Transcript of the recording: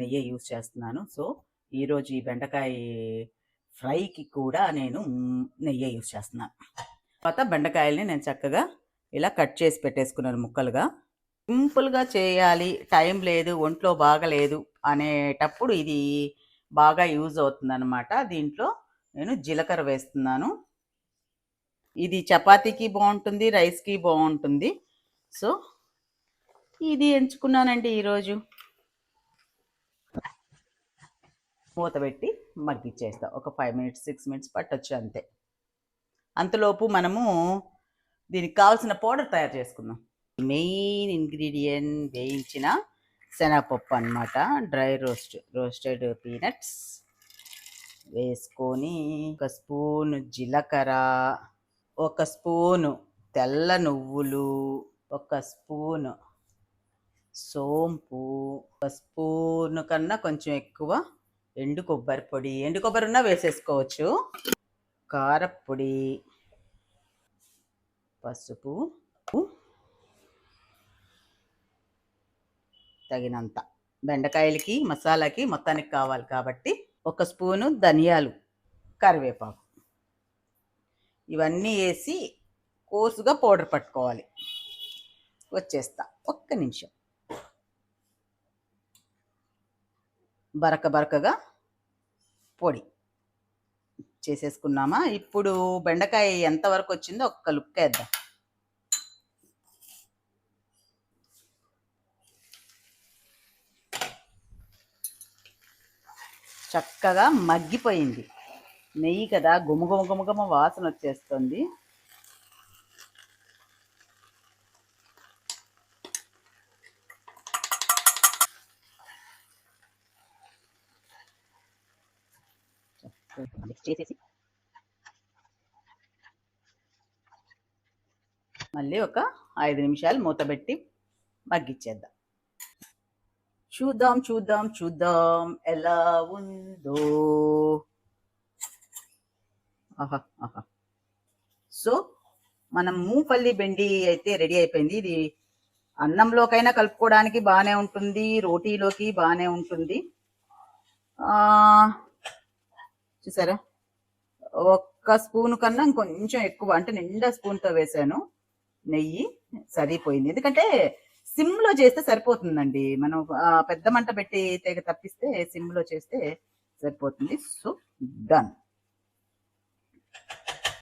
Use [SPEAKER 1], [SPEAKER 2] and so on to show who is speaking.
[SPEAKER 1] నెయ్యి యూజ్ చేస్తున్నాను. సో ఈరోజు ఈ బెండకాయ ఫ్రైకి కూడా నేను నెయ్యి యూజ్ చేస్తున్నాను. తర్వాత బెండకాయల్ని నేను చక్కగా ఇలా కట్ చేసి పెట్టేసుకున్నాను ముక్కలుగా. సింపుల్గా చేయాలి. టైం లేదు ఒంట్లో బాగలేదు అనేటప్పుడు ఇది బాగా యూజ్ అవుతుందన్నమాట. దీంట్లో నేను జీలకర్ర వేస్తున్నాను. ఇది చపాతీకి బాగుంటుంది రైస్కి బాగుంటుంది. సో ఇది ఎంచుకున్నానండి ఈరోజు. మూత పెట్టి మగ్గిచ్చేస్తా. ఒక ఫైవ్ మినిట్స్ సిక్స్ మినిట్స్ పట్టొచ్చు అంతే. అంతలోపు మనము దీనికి కావాల్సిన పౌడర్ తయారు చేసుకుందాం. మెయిన్ ఇంగ్రీడియంట్ వేయించిన శనగపప్పు అనమాట డ్రై రోస్ట్ రోస్టెడ్ పీనట్స్ వేసుకొని ఒక స్పూన్ జీలకర్ర ఒక స్పూను తెల్ల నువ్వులు ఒక స్పూను సోంపు ఒక స్పూన్ కన్నా కొంచెం ఎక్కువ ఎండు కొబ్బరి పొడి. ఎండు కొబ్బరి ఉన్నా వేసేసుకోవచ్చు. కారపొడి. పసుపు. తగినంత. బెండకాయలకి మసాలాకి మొత్తానికి కావాలి కాబట్టి ఒక స్పూను ధనియాలు కరివేపాకు. ఇవన్నీ వేసి కోసుగా పౌడర్ పట్టుకోవాలి. వచ్చేస్తా. ఒక్క నిమిషం. బరక బరకగా పొడి చేసేసుకున్నామా. ఇప్పుడు బెండకాయ ఎంతవరకు వచ్చిందో ఒక్క లుక్ వేద్దాం. చక్కగా మగ్గిపోయింది. నెయ్యి కదా గుమ గుమ గుమ గుమ వాసన వచ్చేస్తుంది. మిక్స్ చేసేసి మళ్ళీ ఒక ఐదు నిమిషాలు మూత పెట్టి మగ్గిచ్చేద్దాం చూద్దాం చూద్దాం చూద్దాం ఎలా ఉందో. ఆహా ఆహా. సో మనం మూపల్లి బెండి అయితే రెడీ అయిపోయింది. ఇది అన్నంలోకైనా కలుపుకోవడానికి బాగానే ఉంటుంది రోటీలోకి బాగానే ఉంటుంది. ఆ, చూసారా? ఒక్క స్పూన్ కన్నా ఇంకొంచెం ఎక్కువ అంటే నిండా స్పూన్తో వేసాను నెయ్యి సరిపోయింది. ఎందుకంటే సిమ్లో చేస్తే సరిపోతుందండి. మనం పెద్ద మంట పెట్టి తెగ తప్పిస్తే సిమ్లో చేస్తే సరిపోతుంది. So done.